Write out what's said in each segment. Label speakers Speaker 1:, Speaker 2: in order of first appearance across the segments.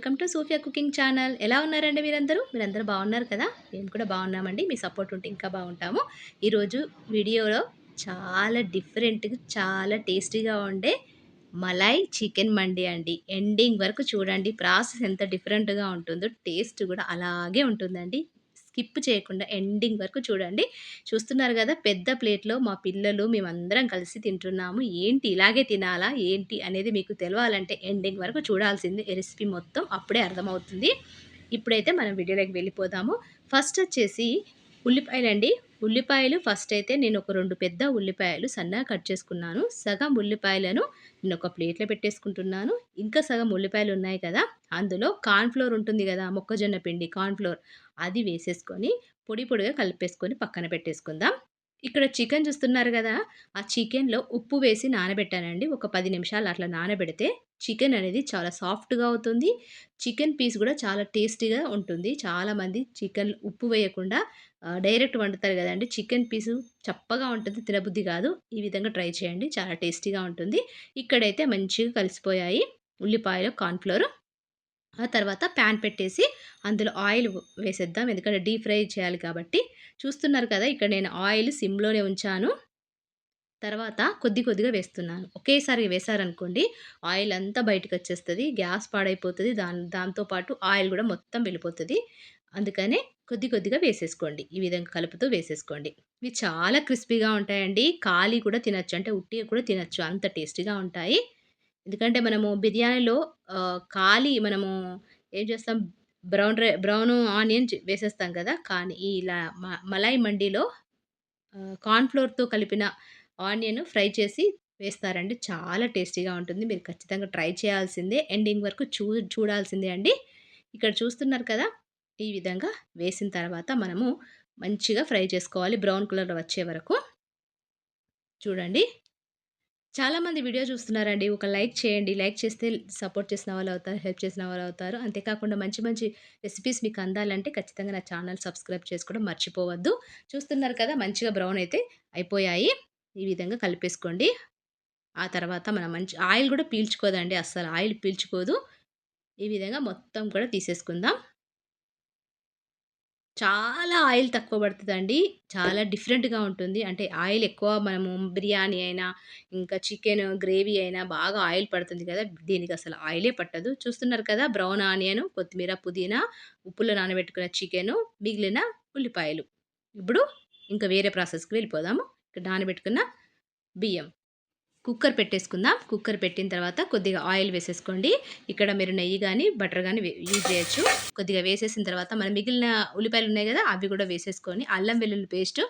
Speaker 1: Welcome to Sophia cooking channel. ఎలా ఉన్నారండి మీరందరూ? మీరందరూ బాగున్నారు కదా? మేము కూడా బాగున్నామండి. మీ సపోర్ట్ ఉంటే ఇంకా బాగుంటాము. ఈరోజు వీడియోలో చాలా డిఫరెంట్గా చాలా టేస్టీగా ఉండే మలై చికెన్ మండి అండి. ఎండింగ్ వరకు చూడండి. ప్రాసెస్ ఎంత డిఫరెంట్గా ఉంటుందో టేస్ట్ కూడా అలాగే ఉంటుందండి. స్కిప్ చేయకుండా ఎండింగ్ వరకు చూడండి. చూస్తున్నారు కదా పెద్ద ప్లేట్లో మా పిల్లలు మేమందరం కలిసి తింటున్నాము. ఏంటి ఇలాగే తినాలా? ఏంటి అనేది మీకు తెలవాలంటే ఎండింగ్ వరకు చూడాల్సింది. రెసిపీ మొత్తం అప్పుడే అర్థమవుతుంది. ఇప్పుడైతే మనం వీడియోలోకి వెళ్ళిపోదాము. ఫస్ట్ వచ్చేసి ఉల్లిపాయలండి. ఉల్లిపాయలు ఫస్ట్ అయితే నేను ఒక రెండు పెద్ద ఉల్లిపాయలు సన్నగా కట్ చేసుకున్నాను. సగం ఉల్లిపాయలను నేను ఒక ప్లేట్లో పెట్టేసుకుంటున్నాను. ఇంకా సగం ఉల్లిపాయలు ఉన్నాయి కదా అందులో కార్న్ఫ్లోర్ ఉంటుంది కదా మొక్కజొన్న పిండి కార్న్ఫ్లోర్ అది వేసేసుకొని పొడి పొడిగా కలిపేసుకొని పక్కన పెట్టేసుకుందాం. ఇక్కడ చికెన్ చూస్తున్నారు కదా ఆ చికెన్లో ఉప్పు వేసి నానబెట్టానండి. ఒక పది నిమిషాలు అట్లా నానబెడితే చికెన్ అనేది చాలా సాఫ్ట్గా అవుతుంది. చికెన్ పీస్ కూడా చాలా టేస్టీగా ఉంటుంది. చాలామంది చికెన్ ఉప్పు వేయకుండా డైరెక్ట్ వండుతారు కదండి. చికెన్ పీసు చప్పగా ఉంటుంది తినబుద్ధి కాదు. ఈ విధంగా ట్రై చేయండి. చాలా టేస్టీగా ఉంటుంది. ఇక్కడైతే మంచిగా కలిసిపోయాయి. ఉల్లిపాయలు కార్న్ఫ్లోర్ ఆ తర్వాత ప్యాన్ పెట్టేసి అందులో ఆయిల్ వేసేద్దాం. ఎందుకంటే డీప్ ఫ్రై చేయాలి కాబట్టి. చూస్తున్నారు కదా ఇక్కడ నేను ఆయిల్ సిమ్లోనే ఉంచాను. తర్వాత కొద్ది కొద్దిగా వేస్తున్నాను. ఒకేసారి వేసారనుకోండి ఆయిల్ అంతా బయటకు వచ్చేస్తుంది గ్యాస్ పాడైపోతుంది. దాని దాంతోపాటు ఆయిల్ కూడా మొత్తం వెళ్ళిపోతుంది. అందుకనే కొద్ది కొద్దిగా వేసేసుకోండి. ఈ విధంగా కలుపుతూ వేసేసుకోండి. ఇవి చాలా క్రిస్పీగా ఉంటాయండి. ఖాళీ కూడా తినచ్చు. అంటే ఉట్టిగా కూడా తినచ్చు. అంత టేస్టీగా ఉంటాయి. ఎందుకంటే మనము బిర్యానీలో కాలి మనము ఏం చేస్తాం బ్రౌన్ రై బ్రౌన్ ఆనియన్ వేసేస్తాం కదా కానీ ఇలా మలాయి మండీలో కార్న్‌ఫ్లోర్‌తో కలిపిన ఆనియన్ ఫ్రై చేసి వేస్తారండి. చాలా టేస్టీగా ఉంటుంది. మీరు ఖచ్చితంగా ట్రై చేయాల్సిందే. ఎండింగ్ వరకు చూ చూడాల్సిందే అండి. ఇక్కడ చూస్తున్నారు కదా! ఈ విధంగా వేసిన తర్వాత మనము మంచిగా ఫ్రై చేసుకోవాలి. బ్రౌన్ కలర్ వచ్చే వరకు. చూడండి. చాలామంది వీడియో చూస్తున్నారండి. ఒక లైక్ చేయండి. లైక్ చేస్తే సపోర్ట్ చేసిన వాళ్ళు అవుతారు. హెల్ప్ చేసిన వాళ్ళు అవుతారు. అంతేకాకుండా మంచి మంచి రెసిపీస్ మీకు అందాలంటే ఖచ్చితంగా నా ఛానల్ సబ్స్క్రైబ్ చేసుకోవడం మర్చిపోవద్దు. చూస్తున్నారు కదా! మంచిగా బ్రౌన్ అయితే అయిపోయాయి. ఈ విధంగా కలిపేసుకోండి. ఆ తర్వాత మనం మంచి ఆయిల్ కూడా పీల్చుకోదండి అస్సలు. ఆయిల్ పీల్చుకోదు. ఈ విధంగా మొత్తం కూడా తీసేసుకుందాం. చాలా ఆయిల్ తక్కువ పడుతుందండి చాలా డిఫరెంట్‌గా ఉంటుంది. అంటే ఆయిల్ ఎక్కువ మనము బిర్యానీ అయినా, ఇంకా చికెన్ గ్రేవీ అయినా బాగా ఆయిల్ పడుతుంది కదా! దీనికి అసలు ఆయిలే పట్టదు. చూస్తున్నారు కదా! బ్రౌన్ ఆనియన్, కొత్తిమీర, పుదీనా, ఉప్పులో నానబెట్టుకున్న చికెను, మిగిలిన ఉల్లిపాయలు. ఇప్పుడు ఇంకా వేరే ప్రాసెస్‌కి వెళ్ళిపోదాము. ఇక్కడ నానబెట్టుకున్న బియ్యం. కుక్కర్ పెట్టేసుకుందాం. కుక్కర్ పెట్టిన తర్వాత కొద్దిగా ఆయిల్ వేసేసుకోండి. ఇక్కడ మీరు నెయ్యి కానీ బటర్ కానీ యూజ్ చేయొచ్చు. కొద్దిగా వేసేసిన తర్వాత మన మిగిలిన ఉల్లిపాయలు ఉన్నాయి కదా అవి కూడా వేసేసుకొని అల్లం వెల్లుల్లి పేస్ట్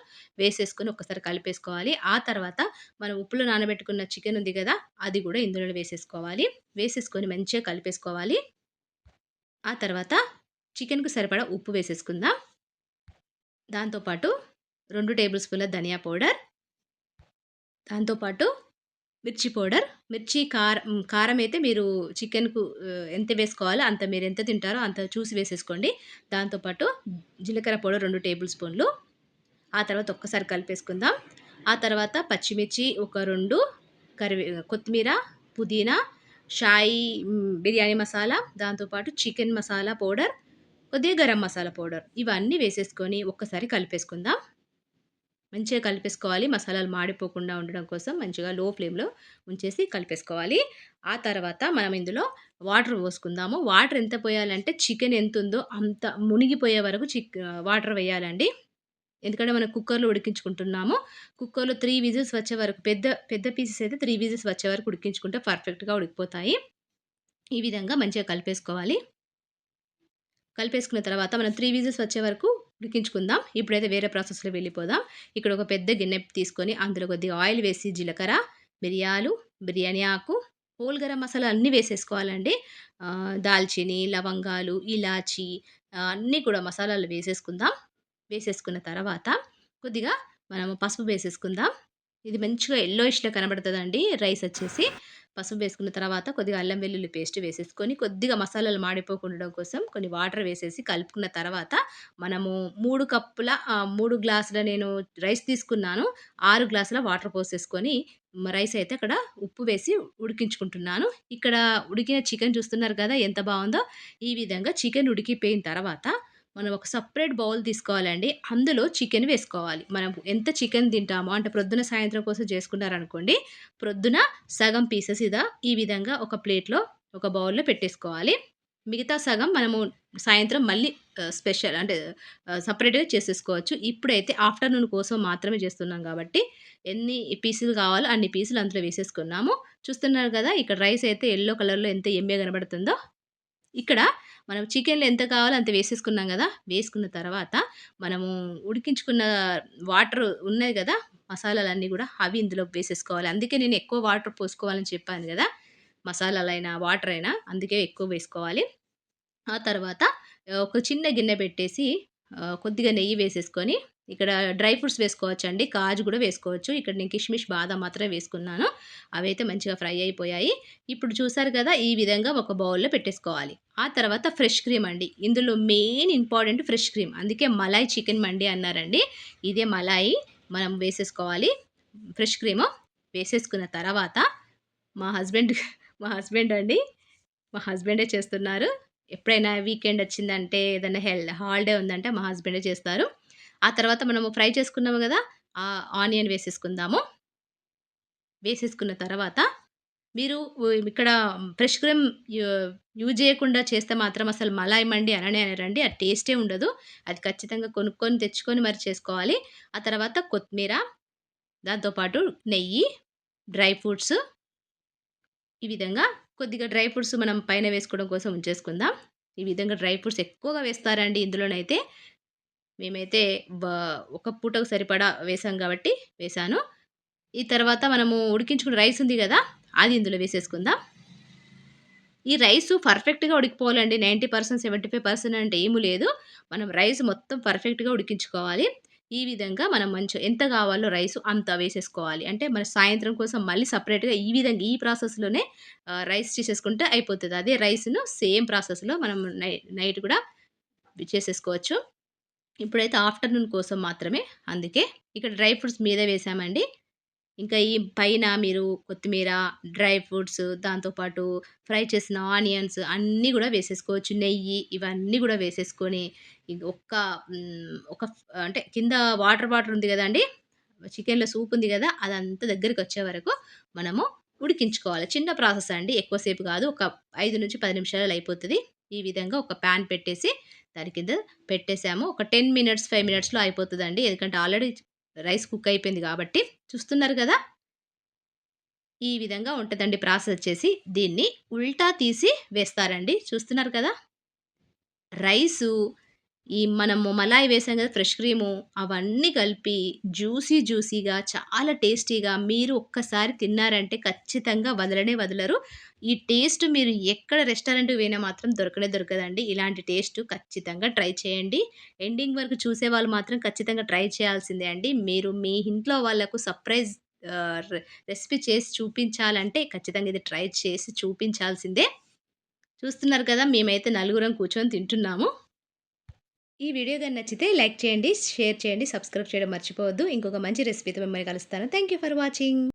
Speaker 1: వేసేసుకొని ఒకసారి కలిపేసుకోవాలి. ఆ తర్వాత మనం ఉప్పులో నానబెట్టుకున్న చికెన్ ఉంది కదా అది కూడా ఇందులో వేసేసుకోవాలి. వేసేసుకొని మంచిగా కలిపేసుకోవాలి. ఆ తర్వాత చికెన్కు సరిపడా ఉప్పు వేసేసుకుందాం. దాంతోపాటు రెండు టేబుల్ స్పూన్ల ధనియా పౌడర్. దాంతోపాటు మిర్చి పౌడర్. మిర్చి కారం కారం అయితే మీరు చికెన్కు ఎంత వేసుకోవాలో అంత మీరు ఎంత తింటారో అంత చూసి వేసేసుకోండి. దాంతోపాటు జీలకర్ర పౌడర్ రెండు టేబుల్ స్పూన్లు. ఆ తర్వాత ఒక్కసారి కలిపేసుకుందాం. ఆ తర్వాత పచ్చిమిర్చి ఒక రెండు కరివే కొత్తిమీర పుదీనా షాయి బిర్యానీ మసాలా దాంతోపాటు చికెన్ మసాలా పౌడర్ కొద్దిగా గరం మసాలా పౌడర్. ఇవన్నీ వేసేసుకొని ఒక్కసారి కలిపేసుకుందాం. మంచిగా కలిపేసుకోవాలి. మసాలాలు మాడిపోకుండా ఉండడం కోసం మంచిగా లో ఫ్లేమ్లో ఉంచేసి కలిపేసుకోవాలి. ఆ తర్వాత మనం ఇందులో వాటర్ పోసుకుందాము. వాటర్ ఎంత పోయాలంటే చికెన్ ఎంత ఉందో అంత మునిగిపోయే వరకు చిక్ వాటర్ వేయాలండి. ఎందుకంటే మనం కుక్కర్లో ఉడికించుకుంటున్నాము. కుక్కర్లో త్రీ విజిల్స్ వచ్చే వరకు పెద్ద పెద్ద పీసెస్ అయితే త్రీ విజిల్స్ వచ్చే వరకు ఉడికించుకుంటే పర్ఫెక్ట్గా ఉడికిపోతాయి. ఈ విధంగా మంచిగా కలిపేసుకోవాలి. కలిపేసుకున్న తర్వాత మనం త్రీ విజిల్స్ వచ్చే వరకు ఉడికించుకుందాం. ఇప్పుడైతే వేరే ప్రాసెస్లో వెళ్ళిపోదాం. ఇక్కడ ఒక పెద్ద గిన్నె తీసుకొని అందులో కొద్దిగా ఆయిల్ వేసి జీలకర్ర మిరియాలు బిర్యానీ ఆకు హోల్ గరం మసాలా అన్నీ వేసేసుకోవాలండి. దాల్చిని లవంగాలు ఇలాచి అన్నీ కూడా మసాలాలు వేసేసుకుందాం. వేసేసుకున్న తర్వాత కొద్దిగా మనము పసుపు వేసేసుకుందాం. ఇది మంచిగా ఎల్లోయిష్లో కనబడుతుందండి రైస్ వచ్చేసి పసుపు వేసుకున్న తర్వాత కొద్దిగా అల్లం వెల్లుల్లి పేస్ట్ వేసేసుకొని కొద్దిగా మసాలాలు మాడిపోకుండా కోసం కొన్ని వాటర్ వేసేసి కలుపుకున్న తర్వాత మనము మూడు కప్పుల మూడు గ్లాసుల నేను రైస్ తీసుకున్నాను ఆరు గ్లాసుల వాటర్ పోసేసుకొని రైస్ అయితే అక్కడ ఉప్పు వేసి ఉడికించుకుంటున్నాను. ఇక్కడ ఉడికిన చికెన్ చూస్తున్నారు కదా! ఎంత బాగుందో ఈ విధంగా చికెన్ ఉడికిపోయిన తర్వాత మనం ఒక సపరేట్ బౌల్ తీసుకోవాలండి. అందులో చికెన్ వేసుకోవాలి. మనం ఎంత చికెన్ తింటామో అంటే ప్రొద్దున, సాయంత్రం కోసం చేసుకున్నారనుకోండి. ప్రొద్దున సగం పీసెస్ ఇదా ఈ విధంగా ఒక ప్లేట్‌లో ఒక బౌల్‌లో పెట్టేసుకోవాలి. మిగతా సగం మనము సాయంత్రం మళ్ళీ స్పెషల్ అంటే సపరేట్గా చేసేసుకోవచ్చు. ఇప్పుడైతే ఆఫ్టర్‌నూన్ కోసం మాత్రమే చేస్తున్నాం కాబట్టి ఎన్ని పీసులు కావాలో అన్ని పీసులు అందులో వేసేసుకున్నాము. చూస్తున్నారు కదా! ఇక్కడ రైస్ అయితే ఎల్లో కలర్‌లో ఎంత ఎమ్మె కనబడుతుందో. ఇక్కడ మనం చికెన్‌లో ఎంత కావాలో అంత వేసేసుకున్నాం కదా వేసుకున్న తర్వాత మనము ఉడికించుకున్న వాటర్ ఉన్నాయి కదా మసాలాలన్నీ కూడా అవి ఇందులో వేసేసుకోవాలి. అందుకే నేను ఎక్కువ వాటర్ పోసుకోవాలని చెప్పాను కదా మసాలాలైనా, వాటర్ అయినా అందుకే ఎక్కువ వేసుకోవాలి. ఆ తర్వాత ఒక చిన్న గిన్నె పెట్టేసి కొద్దిగా నెయ్యి వేసేసుకొని ఇక్కడ డ్రై ఫ్రూట్స్ వేసుకోవచ్చండి. కాజు కూడా వేసుకోవచ్చు. ఇక్కడ నేను కిష్మిష్, బాదం మాత్రమే వేసుకున్నాను. అవైతే మంచిగా ఫ్రై అయిపోయాయి. ఇప్పుడు చూసారు కదా! ఈ విధంగా ఒక బౌల్‌లో పెట్టేసుకోవాలి. ఆ తర్వాత ఫ్రెష్ క్రీమ్ అండి. ఇందులో మెయిన్ ఇంపార్టెంట్ ఫ్రెష్ క్రీమ్. అందుకే మలాయి చికెన్ మండి అన్నారండి. ఇదే మలాయి మనం వేసేసుకోవాలి. ఫ్రెష్ క్రీమ్ వేసేసుకున్న తర్వాత మా హస్బెండ్ మా హస్బెండ్ అండి. మా హస్బెండే చేస్తున్నారు. ఎప్పుడైనా వీకెండ్ వచ్చిందంటే ఏదైనా హెల్ హాలిడే ఉందంటే మా హస్బెండే చేస్తారు. ఆ తర్వాత మనము ఫ్రై చేసుకున్నాము కదా ఆ ఆనియన్ వేసేసుకుందాము. వేసేసుకున్న తర్వాత మీరు ఇక్కడ ఫ్రెష్ క్రీమ్ యూజ్ చేయకుండా చేస్తే మాత్రం అసలు మలాయ్ మండి అననే అనరండి. ఆ టేస్టే ఉండదు. అది ఖచ్చితంగా కొనుక్కొని తెచ్చుకొని మరి చేసుకోవాలి. ఆ తర్వాత కొత్తిమీర, దాంతోపాటు నెయ్యి, డ్రై ఫ్రూట్స్ ఈ విధంగా కొద్దిగా డ్రై ఫ్రూట్స్ మనం పైన వేసుకోవడం కోసం ఉంచేసుకుందాం. ఈ విధంగా డ్రై ఫ్రూట్స్ ఎక్కువగా వేస్తారండి ఇందులోనైతే. మేమైతే ఒక పూటకు సరిపడా వేసాం కాబట్టి వేసాను ఈ తర్వాత మనము ఉడికించుకున్న రైస్ ఉంది కదా అది ఇందులో వేసేసుకుందాం. ఈ రైస్ పర్ఫెక్ట్‌గా ఉడికిపోవాలండి. 90%, 75% అంటే ఏమీ లేదు. మనం రైస్ మొత్తం పర్ఫెక్ట్‌గా ఉడికించుకోవాలి. ఈ విధంగా మనం మంచి ఎంత కావాలో రైస్ అంత వేసేసుకోవాలి. అంటే మన సాయంత్రం కోసం మళ్ళీ సపరేట్గా ఈ విధంగా ఈ ప్రాసెస్‌లోనే రైస్ చేసేసుకుంటే అయిపోతుంది అదే రైస్‌ను సేమ్ ప్రాసెస్‌లో మనం నైట్ కూడా చేసేసుకోవచ్చు. ఇప్పుడైతే ఆఫ్టర్‌నూన్ కోసం మాత్రమే. అందుకే ఇక్కడ డ్రై ఫ్రూట్స్ మీద వేసామండి. ఇంకా ఈ పైన మీరు కొత్తిమీర, డ్రై ఫ్రూట్స్ దాంతో పాటు ఫ్రై చేసిన ఆనియన్స్ అన్నీ కూడా వేసేసుకోవచ్చు. నెయ్యి ఇవన్నీ కూడా వేసేసుకొని ఒక్క ఒక అంటే కింద వాటర్ వాటర్ ఉంది కదండి చికెన్‌లో సూప్ ఉంది కదా అదంతా దగ్గరికొచ్చే వరకు మనము ఉడికించుకోవాలి. చిన్న ప్రాసెస్ అండి. ఎక్కువసేపు కాదు ఒక ఐదు నుంచి పది నిమిషాలలో అయిపోతుంది ఈ విధంగా ఒక ప్యాన్ పెట్టేసి దాని కింద పెట్టేసాము. ఒక 10 మినిట్స్, ఫైవ్ మినిట్స్‌లో అయిపోతుందండి ఎందుకంటే ఆల్రెడీ రైస్ కుక్ అయిపోయింది కాబట్టి చూస్తున్నారు కదా ఈ విధంగా ఉంటుందండి ప్రాసెస్ వచ్చేసి. దీన్ని ఉల్టా తీసి వేస్తారండి. చూస్తున్నారు కదా! రైసు ఈ మనము మలాయి వేసాం కదా ఫ్రెష్ క్రీము అవన్నీ కలిపి జ్యూసీ జ్యూసీగా చాలా టేస్టీగా మీరు ఒక్కసారి తిన్నారంటే ఖచ్చితంగా వదలనే వదలరు. ఈ టేస్ట్ మీరు ఎక్కడ రెస్టారెంట్‌కి పోయినా మాత్రం దొరకనే దొరకదండి. ఇలాంటి టేస్ట్ ఖచ్చితంగా ట్రై చేయండి. ఎండింగ్ వరకు చూసే వాళ్ళు మాత్రం ఖచ్చితంగా ట్రై చేయాల్సిందే అండి. మీరు మీ ఇంట్లో వాళ్ళకు సర్ప్రైజ్ రెసిపీ చేసి చూపించాలంటే ఖచ్చితంగా ఇది ట్రై చేసి చూపించాల్సిందే. చూస్తున్నారు కదా! మేమైతే నలుగురం కూర్చొని తింటున్నాము. ఈ వీడియో కానీ నచ్చితే లైక్ చేయండి, షేర్ చేయండి, సబ్స్క్రైబ్ చేయడం మర్చిపోవద్దు. ఇంకొక మంచి రెసిపీతో మిమ్మల్ని కలుస్తాను. Thank you for watching.